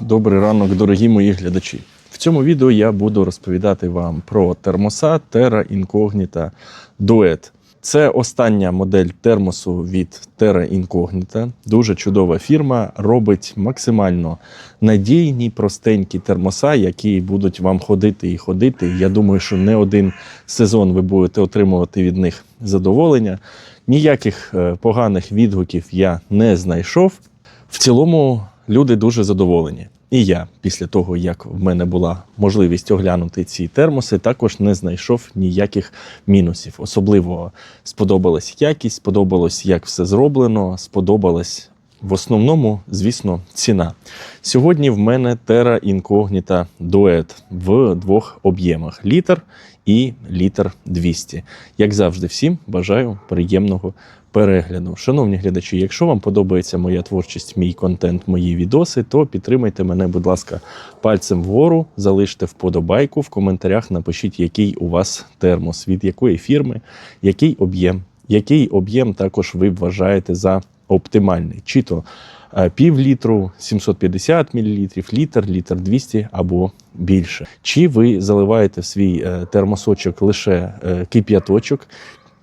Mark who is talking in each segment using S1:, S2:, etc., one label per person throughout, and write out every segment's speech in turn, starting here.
S1: Добрий ранок, дорогі мої глядачі. В цьому відео я буду розповідати вам про термоса Terra Incognita Duet. Це остання модель термосу від Terra Incognita. Дуже чудова фірма. Робить максимально надійні, простенькі термоса, які будуть вам ходити і ходити. Я думаю, що не один сезон ви будете отримувати від них задоволення. Ніяких е, поганих відгуків я не знайшов. В цілому люди дуже задоволені. І я, після того, як в мене була можливість оглянути ці термоси, також не знайшов ніяких мінусів. Особливо сподобалась якість, сподобалось, як все зроблено, сподобалась в основному, звісно, ціна. Сьогодні в мене Terra Incognita Duet в двох об'ємах: літр і літр 200. Як завжди, всім бажаю приємного перегляду. Шановні глядачі, якщо вам подобається моя творчість, мій контент, мої відоси, то підтримайте мене, будь ласка, пальцем вгору, залиште вподобайку, в коментарях напишіть, який у вас термос, від якої фірми, який об'єм, який об'єм також ви вважаєте за оптимальний. Чи то е, пів літру, 750 мл, літр, літр 200 або більше. Чи ви заливаєте в свій е, термосочок лише е, кип'яточок,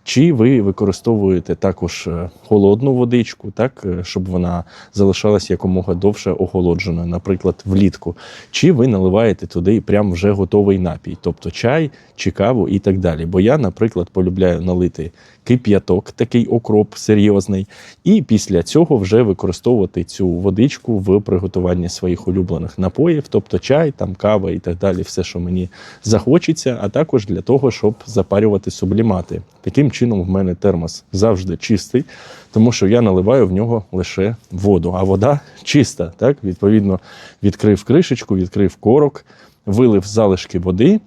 S1: чи ви використовуєте також е, холодну водичку, так е, щоб вона залишалась якомога довше охолодженою, наприклад, влітку, чи ви наливаєте туди прям вже готовий напій, тобто чай чи каву і так далі. Бо я, наприклад, полюбляю налити кип'яток, такий окроп серйозний, і після цього вже використовувати цю водичку в приготуванні своїх улюблених напоїв, тобто чай, там кава і так далі, все, що мені захочеться, а також для того, щоб запарювати сублімати. Таким чином, в мене термос завжди чистий, тому що я наливаю в нього лише воду, а вода чиста. Так, відповідно, відкрив кришечку, відкрив корок, вилив залишки води.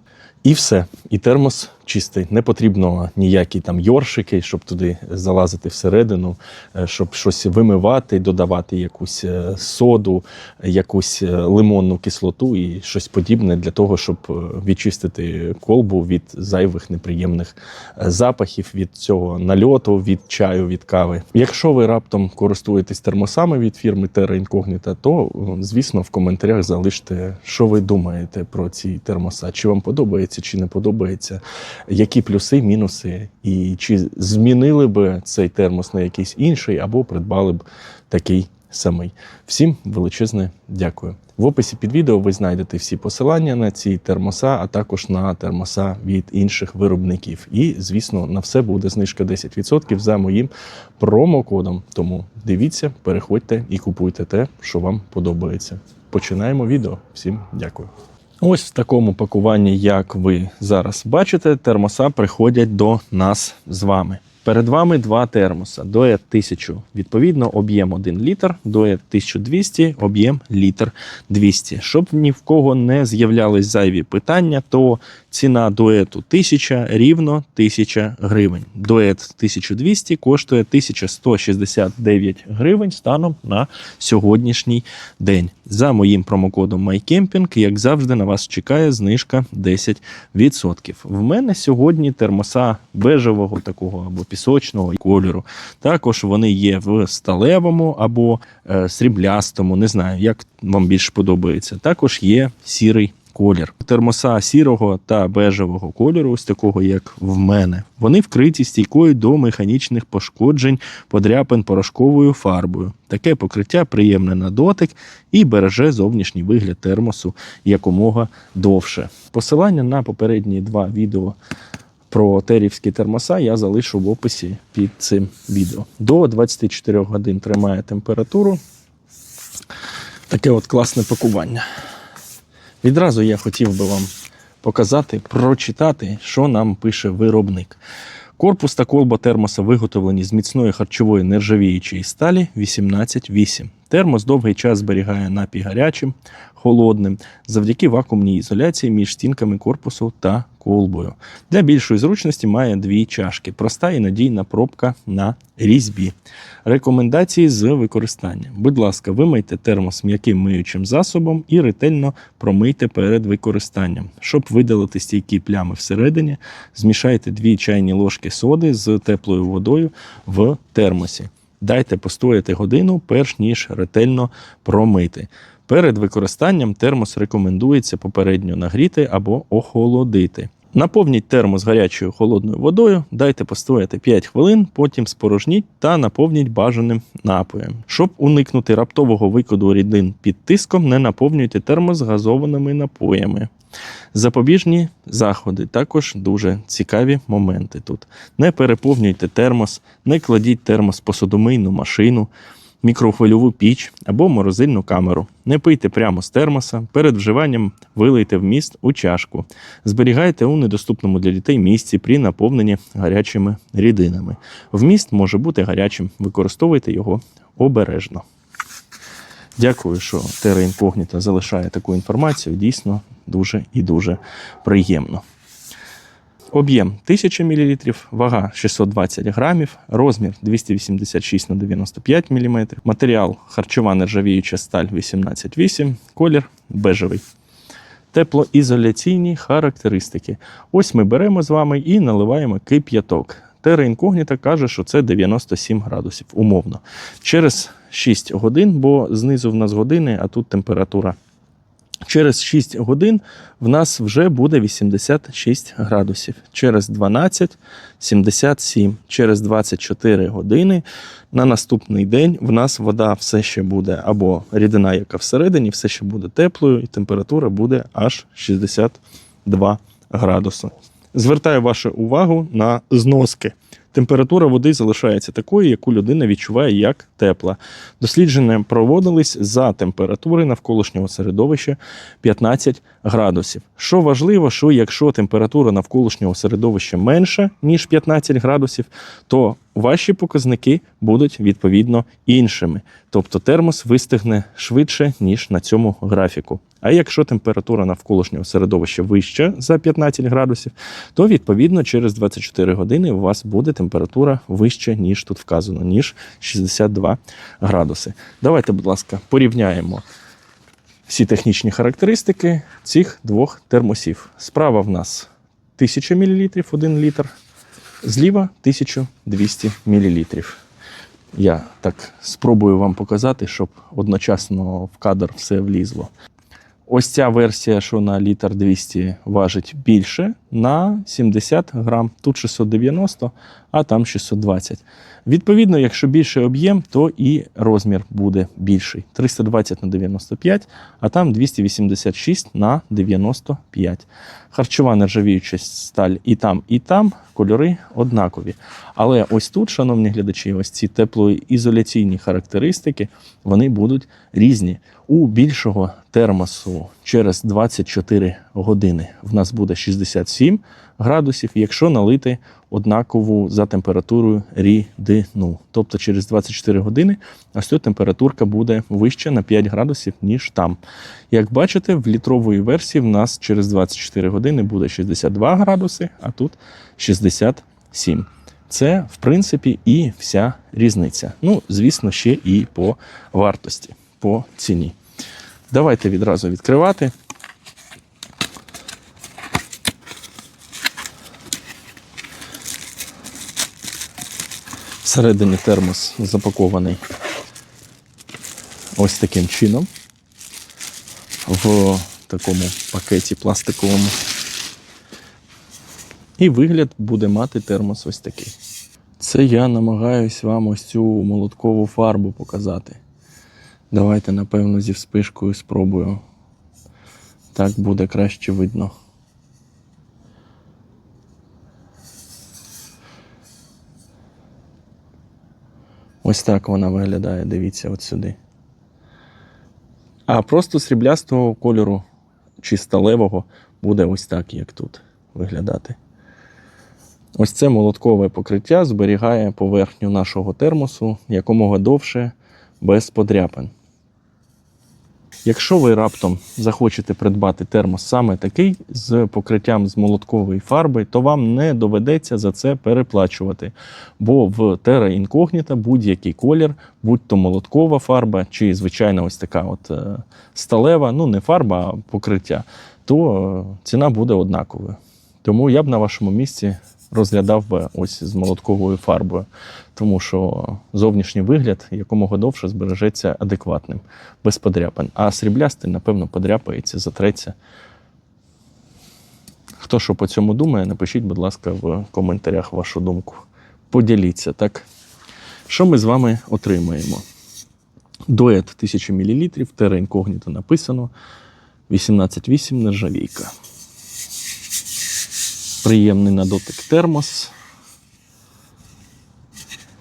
S1: І все, і термос чистий. Не потрібно ніякі там йоршики, щоб туди залазити всередину, е, щоб щось вимивати, додавати якусь е, соду, якусь е, лимонну кислоту і щось подібне для того, щоб відчистити колбу від зайвих неприємних запахів, від цього нальоту, від чаю, від кави. Якщо ви раптом користуєтесь термосами від фірми Terra Incognita, то звісно в коментарях залиште, що ви думаєте про ці термоса. Чи вам подобається, чи не подобається, які плюси, мінуси, і чи змінили би цей термос на якийсь інший, або придбали б такий самий. Всім величезне дякую. В описі під відео ви знайдете всі посилання на ці термоса, а також на термоса від інших виробників. І, звісно, на все буде знижка 10% за моїм промокодом. Тому дивіться, переходьте і купуйте те, що вам подобається. Починаємо відео. Всім дякую. Ось в такому пакуванні, як ви зараз бачите, термоса приходять до нас з вами. Перед вами два термоса. Дует 1000, відповідно, об'єм 1 літр, дует 1200, об'єм літр 200. Щоб ні в кого не з'являлись зайві питання, то ціна дуету 1000 рівно 1000 гривень. Дует 1200 коштує 1169 гривень станом на сьогоднішній день. За моїм промокодом MyCamping, як завжди, на вас чекає знижка 10%. В мене сьогодні термоса бежевого такого або пісочного кольору. Також вони є в сталевому або е, сріблястому, не знаю, як вам більше подобається. Також є сірий колір. Термоса сірого та бежевого кольору, ось такого, як в мене. Вони вкриті стійкою до механічних пошкоджень, подряпин порошковою фарбою. Таке покриття приємне на дотик і береже зовнішній вигляд термосу якомога довше. Посилання на попередні два відео про терівські термоса я залишу в описі під цим відео. До 24 годин тримає температуру. Таке от класне пакування. Відразу я хотів би вам показати, прочитати, що нам пише виробник. Корпус та колба термоса виготовлені з міцної харчової нержавіючої сталі 18,8. Термос довгий час зберігає напій гарячим, холодним завдяки вакуумній ізоляції між стінками корпусу та колбою. Для більшої зручності має дві чашки, проста і надійна пробка на різьбі. Рекомендації з використання. Будь ласка, вимийте термос м'яким миючим засобом і ретельно промийте перед використанням. Щоб видалити стійкі плями всередині, змішайте дві чайні ложки соди з теплою водою в термосі. Дайте постояти годину, перш ніж ретельно промити. Перед використанням термос рекомендується попередньо нагріти або охолодити. Наповніть термос гарячою холодною водою, дайте постояти 5 хвилин, потім спорожніть та наповніть бажаним напоєм. Щоб уникнути раптового викиду рідин під тиском, не наповнюйте термос газованими напоями. Запобіжні заходи також дуже цікаві моменти тут. Не переповнюйте термос, не кладіть термос в посудомийну машину, мікрохвильову піч або морозильну камеру. Не пийте прямо з термоса. Перед вживанням вилийте вміст у чашку. Зберігайте у недоступному для дітей місці при наповненні гарячими рідинами. Вміст може бути гарячим. Використовуйте його обережно. Дякую, що Terra Incognita залишає таку інформацію. Дійсно дуже і дуже приємно. Об'єм 1000 мл, вага 620 грамів, розмір 286 на 95 мм, матеріал харчова нержавіюча сталь 188, колір бежевий. Теплоізоляційні характеристики. Ось ми беремо з вами і наливаємо кип'яток. Terra Incognita каже, що це 97 градусів, умовно. Через 6 годин, бо знизу в нас години, а тут температура. Через 6 годин в нас вже буде 86 градусів. Через 12 77. Через 24 години на наступний день в нас вода все ще буде, або рідина, яка всередині, все ще буде теплою, і температура буде аж 62 градуси. Звертаю вашу увагу на зноски. Температура води залишається такою, яку людина відчуває як тепла. Дослідження проводились за температури навколишнього середовища 15 градусів. Що важливо, що якщо температура навколишнього середовища менша, ніж 15 градусів, то ваші показники будуть відповідно іншими. Тобто термос вистигне швидше, ніж на цьому графіку. А якщо температура навколишнього середовища вища за 15 градусів, то відповідно через 24 години у вас буде температура вища, ніж тут вказано, ніж 62 градуси. Давайте, будь ласка, порівняємо всі технічні характеристики цих двох термосів. Справа в нас 1000 мл 1 літр, зліва 1200 мл. Я так спробую вам показати, щоб одночасно в кадр все влізло. Ось ця версія, що на літр 200 важить більше, на 70 грам. Тут 690, а там 620. Відповідно, якщо більший об'єм, то і розмір буде більший. 320 на 95, а там 286 на 95. Харчова нержавіюча сталь і там, і там кольори однакові. Але ось тут, шановні глядачі, ось ці теплоізоляційні характеристики, вони будуть різні. У більшого термосу через 24 години в нас буде 67 градусів, якщо налити однакову за температурою рідину. Тобто через 24 години ось тут температурка буде вища на 5 градусів, ніж там. Як бачите, в літрової версії в нас через 24 години буде 62 градуси, а тут 67. Це, в принципі, і вся різниця. Ну, звісно, ще і по вартості, по ціні. Давайте відразу відкривати. Всередині термос запакований ось таким чином. В такому пакеті пластиковому. І вигляд буде мати термос ось такий. Це я намагаюсь вам ось цю молоткову фарбу показати. Давайте, напевно, зі вспишкою спробую. Так буде краще видно. Ось так вона виглядає, дивіться, от сюди. А просто сріблястого кольору чи сталевого буде ось так, як тут виглядати. Ось це молоткове покриття зберігає поверхню нашого термосу якомога довше без подряпин. Якщо ви раптом захочете придбати термос саме такий з покриттям з молоткової фарби, то вам не доведеться за це переплачувати. Бо в Terra Incognita будь-який колір, будь-то молоткова фарба, чи звичайна ось така от е, сталева, ну не фарба, а покриття, то е, ціна буде однаковою. Тому я б на вашому місці розглядав би ось з молотковою фарбою, тому що зовнішній вигляд якомога довше збережеться адекватним, без подряпин. А сріблястий, напевно, подряпається, затреться. Хто що по цьому думає, напишіть, будь ласка, в коментарях вашу думку. Поділіться, так? Що ми з вами отримаємо? Дует 1000 мл, Terra Incognito написано. 18,8 нержавійка. Приємний на дотик термос.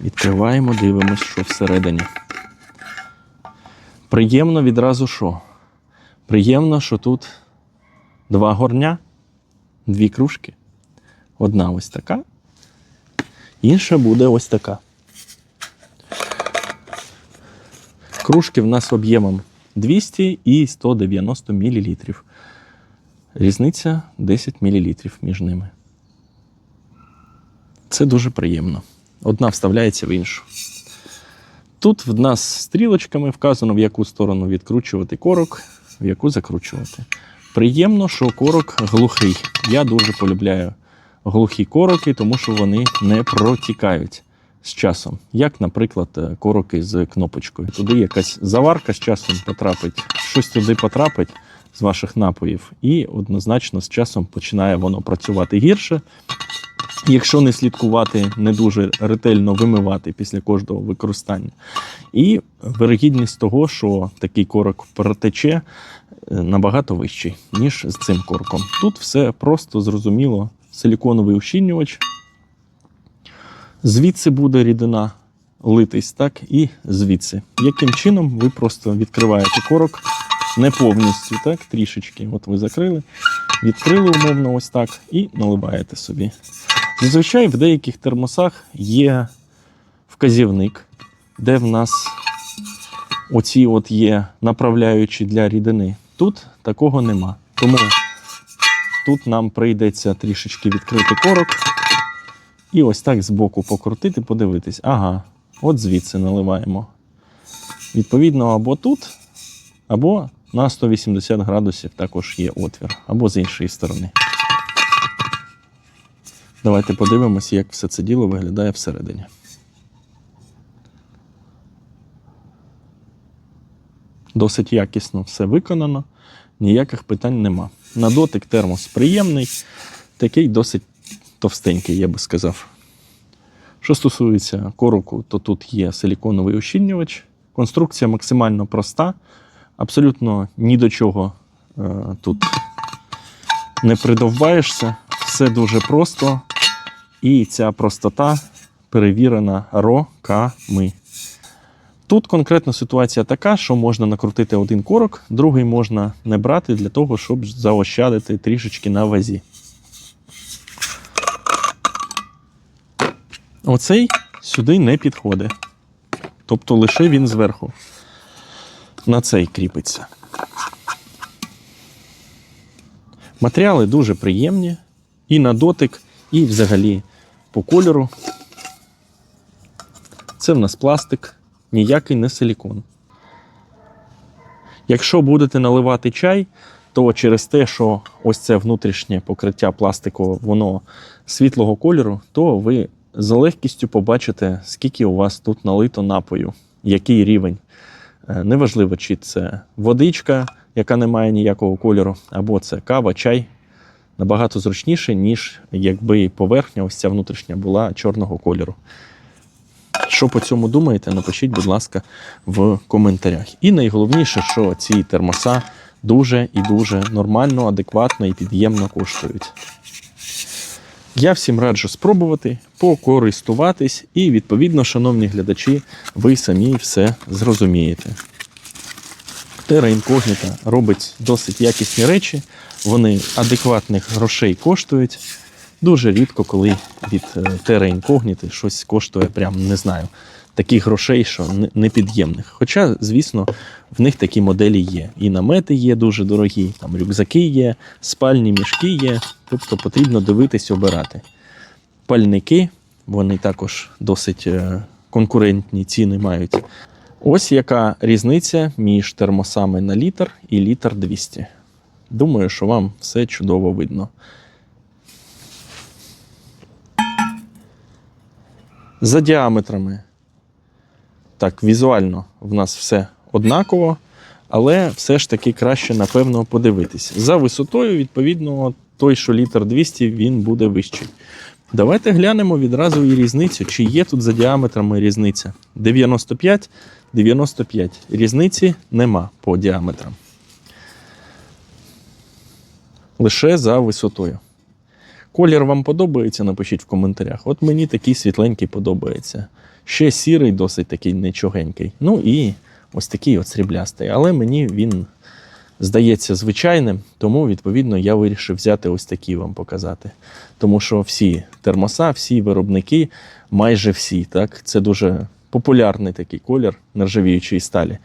S1: Відкриваємо, дивимось, що всередині. Приємно відразу що? Приємно, що тут два горня, дві кружки. Одна ось така, інша буде ось така. Кружки в нас об'ємом 200 і 190 мл. Різниця 10 мл між ними. Це дуже приємно. Одна вставляється в іншу. Тут в нас стрілочками вказано, в яку сторону відкручувати корок, в яку закручувати. Приємно, що корок глухий. Я дуже полюбляю глухі короки, тому що вони не протікають з часом. Як, наприклад, е, короки з кнопочкою. Туди якась заварка з часом потрапить, щось туди потрапить з ваших напоїв, і однозначно з часом починає воно працювати гірше. Якщо не слідкувати, не дуже ретельно вимивати після кожного використання. І вирогідність того, що такий корок протече, е, набагато вищий, ніж з цим корком. Тут все просто зрозуміло. Силіконовий ущільнювач. Звідси буде рідина литись, так, і звідси. Яким чином ви просто відкриваєте корок не повністю, так, трішечки. От ви закрили, відкрили умовно ось так і наливаєте собі. Зазвичай в деяких термосах є вказівник, де в нас оці от є направляючі для рідини. Тут такого нема. Тому тут нам прийдеться трішечки відкрити корок і ось так збоку покрутити, подивитись. Ага, от звідси наливаємо. Відповідно, або тут, або на 180 градусів також є отвір, або з іншої сторони. Давайте подивимося, як все це діло виглядає всередині. Досить якісно все виконано, ніяких питань нема. На дотик термос приємний, такий досить товстенький, я би сказав. Що стосується короку, то тут є силіконовий ущільнювач. Конструкція максимально проста, абсолютно ні до чого е, тут не придовбаєшся. Все дуже просто. І ця простота перевірена роками. Тут конкретно ситуація така, що можна накрутити один корок, другий можна не брати для того, щоб заощадити трішечки на вазі. Оцей сюди не підходить. Тобто лише він зверху. На цей кріпиться. Матеріали дуже приємні і на дотик, і взагалі по кольору. Це в нас пластик, ніякий не силікон. Якщо будете наливати чай, то через те, що ось це внутрішнє покриття пластикове, воно світлого кольору, то ви з легкістю побачите, скільки у вас тут налито напою, який рівень. Е, Неважливо, чи це водичка, яка не має ніякого кольору, або це кава, чай. Набагато зручніше, ніж якби поверхня, ось ця внутрішня була чорного кольору. Що по цьому думаєте, напишіть, будь ласка, в коментарях. І найголовніше, що ці термоса дуже і дуже нормально, адекватно і під'ємно коштують. Я всім раджу спробувати, покористуватись, і, відповідно, шановні глядачі, ви самі все зрозумієте. Terra Incognita робить досить якісні речі, вони адекватних грошей коштують. Дуже рідко, коли від е, Terra Incognita щось коштує, прям не знаю, таких грошей, що не- непід'ємних. Хоча, звісно, в них такі моделі є. І намети є дуже дорогі, там рюкзаки є, спальні мішки є. Тобто потрібно дивитись, обирати. Пальники, вони також досить е, конкурентні ціни мають. Ось яка різниця між термосами на літр і літр 200. Думаю, що вам все чудово видно. За діаметрами. Так, візуально в нас все однаково, але все ж таки краще, напевно, подивитись. За висотою, відповідно, той, що літр 200, він буде вищий. Давайте глянемо відразу і різницю, чи є тут за діаметрами різниця. 95, 95. Різниці нема по діаметрам. Лише за висотою. Колір вам подобається, напишіть в коментарях. От мені такий світленький подобається. Ще сірий, досить такий нечогенький. Ну і ось такий от сріблястий. Але мені він здається звичайним, тому, відповідно, я вирішив взяти ось такі вам показати. Тому що всі термоса, всі виробники, майже всі, так, це дуже популярний такий колір нержавіючої сталі.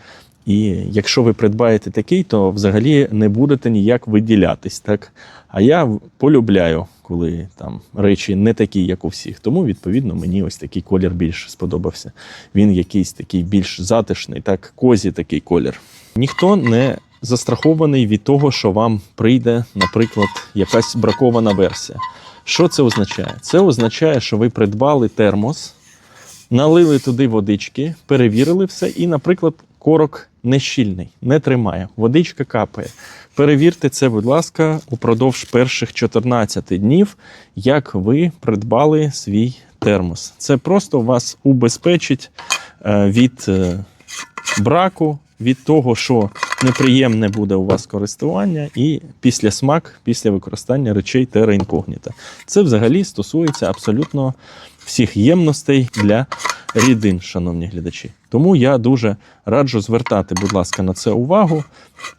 S1: І якщо ви придбаєте такий, то взагалі не будете ніяк виділятись. Так? А я полюбляю, коли там речі не такі, як у всіх. Тому, відповідно, мені ось такий колір більш сподобався. Він якийсь такий більш затишний, так, козі такий колір. Ніхто не застрахований від того, що вам прийде, наприклад, якась бракована версія. Що це означає? Це означає, що ви придбали термос, налили туди водички, перевірили все, і, наприклад, корок не щільний, не тримає, водичка капає. Перевірте це, будь ласка, упродовж перших 14 днів, як ви придбали свій термос. Це просто вас убезпечить е, від е, браку, від того, що неприємне буде у вас користування, і після смак, після використання речей Terra Incognita. Це взагалі стосується абсолютно всіх ємностей для рідин, шановні глядачі. Тому я дуже раджу звертати, будь ласка, на це увагу.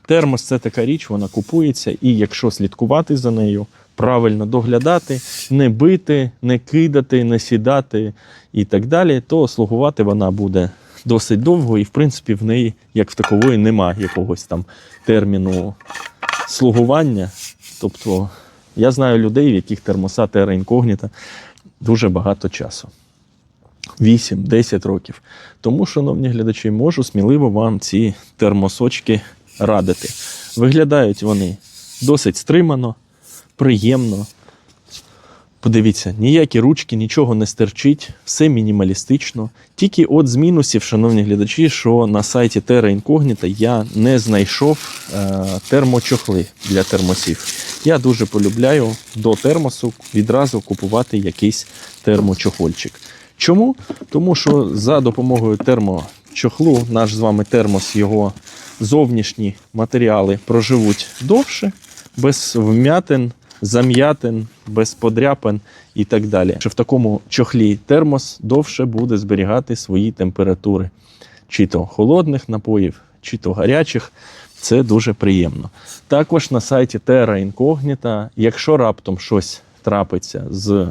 S1: Термос це така річ, вона купується, і якщо слідкувати за нею, правильно доглядати, не бити, не кидати, не сідати і так далі, то слугувати вона буде досить довго, і в принципі в неї, як в такової, нема якогось там терміну слугування. Тобто я знаю людей, в яких термоса Terra Incognita дуже багато часу. 8-10 років. Тому, шановні глядачі, можу сміливо вам ці термосочки радити. Виглядають вони досить стримано, приємно. Подивіться, ніякі ручки, нічого не стерчить, все мінімалістично. Тільки от з мінусів, шановні глядачі, що на сайті Terra Incognita я не знайшов е, термочохли для термосів. Я дуже полюбляю до термосу відразу купувати якийсь термочохольчик. Чому? Тому що за допомогою термочохлу, наш з вами термос, його зовнішні матеріали проживуть довше, без вмятин, зам'ятин, без подряпин і так далі. Що в такому чохлі термос довше буде зберігати свої температури, чи то холодних напоїв, чи то гарячих. Це дуже приємно. Також на сайті Terra Incognita, якщо раптом щось трапиться з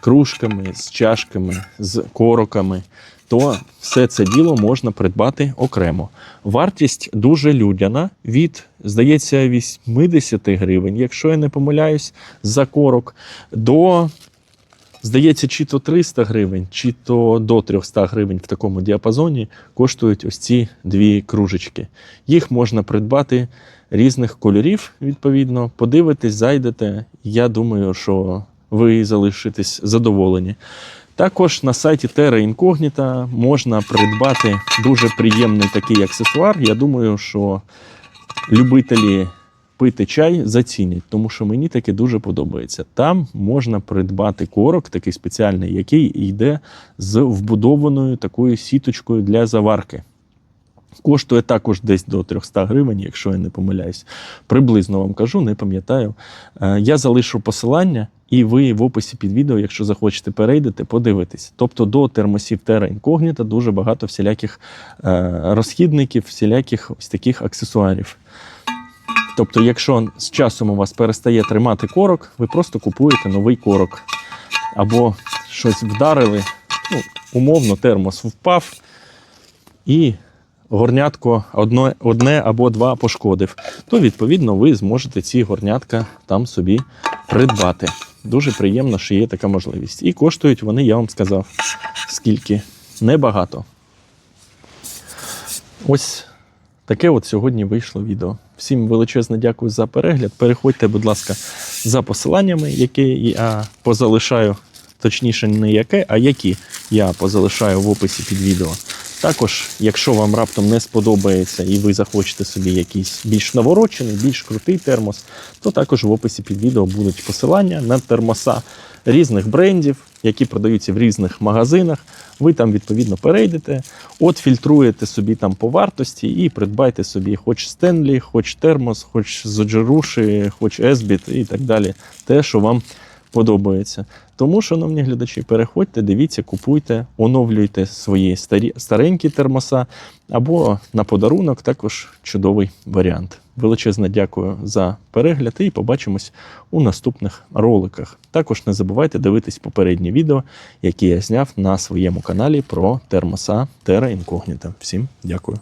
S1: кружками, з чашками, з короками, то все це діло можна придбати окремо. Вартість дуже людяна від, здається, 80 гривень, якщо я не помиляюсь, за корок, до, здається, чи то 300 гривень, чи то до 300 гривень в такому діапазоні коштують ось ці дві кружечки. Їх можна придбати різних кольорів, відповідно. Подивитесь, зайдете. Я думаю, що ви залишитесь задоволені. Також на сайті Terra Incognita можна придбати дуже приємний такий аксесуар. Я думаю, що любителі пити чай зацінять, тому що мені таке дуже подобається. Там можна придбати корок, такий спеціальний, який йде з вбудованою такою сіточкою для заварки. Коштує також десь до 300 гривень, якщо я не помиляюсь. Приблизно вам кажу, не пам'ятаю. Е, Я залишу посилання, і ви в описі під відео, якщо захочете, перейдете, подивитесь. Тобто до термосів Terra Incognita дуже багато всіляких е, розхідників, всіляких ось таких аксесуарів. Тобто, якщо з часом у вас перестає тримати корок, ви просто купуєте новий корок. Або щось вдарили, ну, умовно, термос впав і горнятко одне, одне або два пошкодив, то відповідно ви зможете ці горнятка там собі придбати. Дуже приємно, що є така можливість. І коштують вони, я вам сказав, скільки небагато. Ось таке от сьогодні вийшло відео. Всім величезне дякую за перегляд. Переходьте, будь ласка, за посиланнями, які я позалишаю точніше, не яке, а які я позалишаю в описі під відео. Також, якщо вам раптом не сподобається і ви захочете собі якийсь більш наворочений, більш крутий термос, то також в описі під відео будуть посилання на термоса різних брендів, які продаються в різних магазинах. Ви там відповідно перейдете, от фільтруєте собі там по вартості і придбайте собі хоч Стенлі, хоч термос, хоч Зоджеруші, хоч Есбіт і так далі. Те, що вам подобається. Тому, шановні глядачі, переходьте, дивіться, купуйте, оновлюйте свої старі, старенькі термоса, або на подарунок також чудовий варіант. Величезне дякую за перегляд і побачимось у наступних роликах. Також не забувайте дивитись попередні відео, які я зняв на своєму каналі про термоса Terra Incognita. Всім дякую.